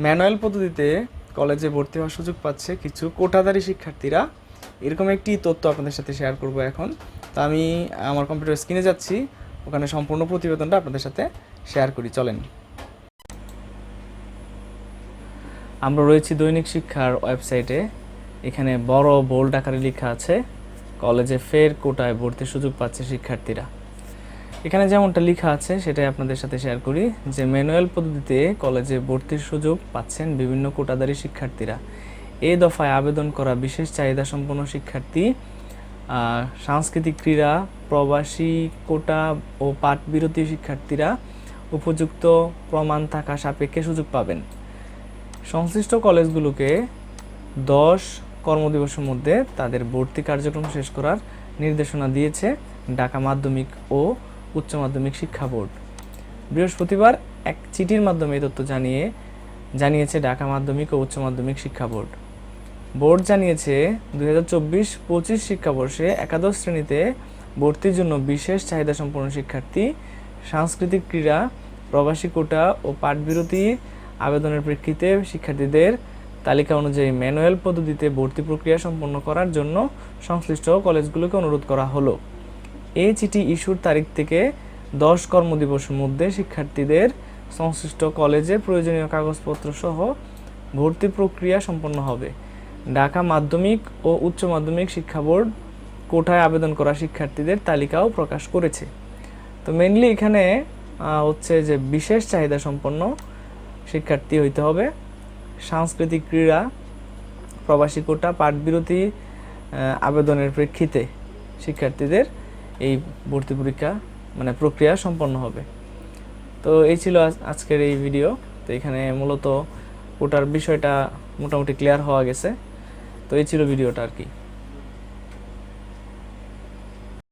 Manual পদ্ধতিতে কলেজে ভর্তি হওয়ার সুযোগ পাচ্ছে কিছু কোটাধারী শিক্ষার্থীরা। এরকম একটি তথ্য আপনাদের সাথে শেয়ার করব এখন। তো আমি আমার কম্পিউটার স্ক্রিনে যাচ্ছি, ওখানে সম্পূর্ণ প্রতিবেদনটা আপনাদের সাথে শেয়ার করি, চলেন। আমরা রয়েছি দৈনিক শিক্ষার ওয়েবসাইটে এখানে বড় বোল্ড আকারে লেখা আছে, কলেজে ফের কোটায় ভর্তির সুযোগ পাচ্ছে শিক্ষার্থীরা। এখানে যেমনটা লেখা আছে, সেটাই আপনাদের সাথে শেয়ার করি যে ম্যানুয়াল পদ্ধতিতে কলেজে ভর্তির সুযোগ পাচ্ছেন বিভিন্ন কোটাধারী শিক্ষার্থীরা। এই দফায় আবেদন করা বিশেষ চাহিদা সম্পন্ন শিক্ষার্থী সাংস্কৃতিক ক্রীড়া, প্রবাসী কোটা ও পাঠ বিরতি শিক্ষার্থীরা উপযুক্ত প্রমাণ থাকা সাপেক্ষে সুযোগ পাবেন। সংশ্লিষ্ট কলেজগুলোকে দশ কর্মদিবসের মধ্যে তাদের ভর্তি কার্যক্রম শেষ করার নির্দেশনা দিয়েছে ঢাকা মাধ্যমিক ও উচ্চ মাধ্যমিক শিক্ষা বোর্ড। বৃহস্পতিবার এক চিঠির মাধ্যমে এই তথ্য জানিয়ে, জানিয়েছে ঢাকা মাধ্যমিক ও উচ্চ মাধ্যমিক শিক্ষা বোর্ড। বোর্ড জানিয়েছে, দুই হাজার চব্বিশ পঁচিশ শিক্ষাবর্ষে একাদশ শ্রেণীতে ভর্তির জন্য বিশেষ চাহিদা সম্পন্ন শিক্ষার্থী, সাংস্কৃতিক ক্রীড়া, প্রবাসী কোটা ও পাঠবিরতি আবেদনের প্রেক্ষিতে শিক্ষার্থীদের তালিকা অনুযায়ী ম্যানুয়াল পদ্ধতিতে ভর্তি প্রক্রিয়া সম্পন্ন করার জন্য সংশ্লিষ্ট কলেজগুলোকে অনুরোধ করা হলো। এই চিঠি ইস্যুর তারিখ থেকে দশ কর্মদিবসের মধ্যে শিক্ষার্থীদের সংশ্লিষ্ট কলেজে প্রয়োজনীয় কাগজপত্র সহ ভর্তি প্রক্রিয়া সম্পন্ন হবে। ঢাকা মাধ্যমিক ও উচ্চ মাধ্যমিক শিক্ষা বোর্ড কোটায় আবেদন করা শিক্ষার্থীদের তালিকাও প্রকাশ করেছে। তো মেনলি এখানে হচ্ছে যে বিশেষ চাহিদা সম্পন্ন শিক্ষার্থী হইতে হবে। সাংস্কৃতিক ক্রীড়া, প্রবাসী কোটা, পাঠবিরতি আবেদনের প্রেক্ষিতে শিক্ষার্থীদের এই ভর্তি পরীক্ষা মানে প্রক্রিয়া সম্পন্ন হবে। তো এই ছিল আজ- আজকের এই ভিডিও তো এখানে মূলত ওটার বিষয়টা মোটামুটি ক্লিয়ার হওয়া গেছে। তো এই ছিল ভিডিওটা আর কি।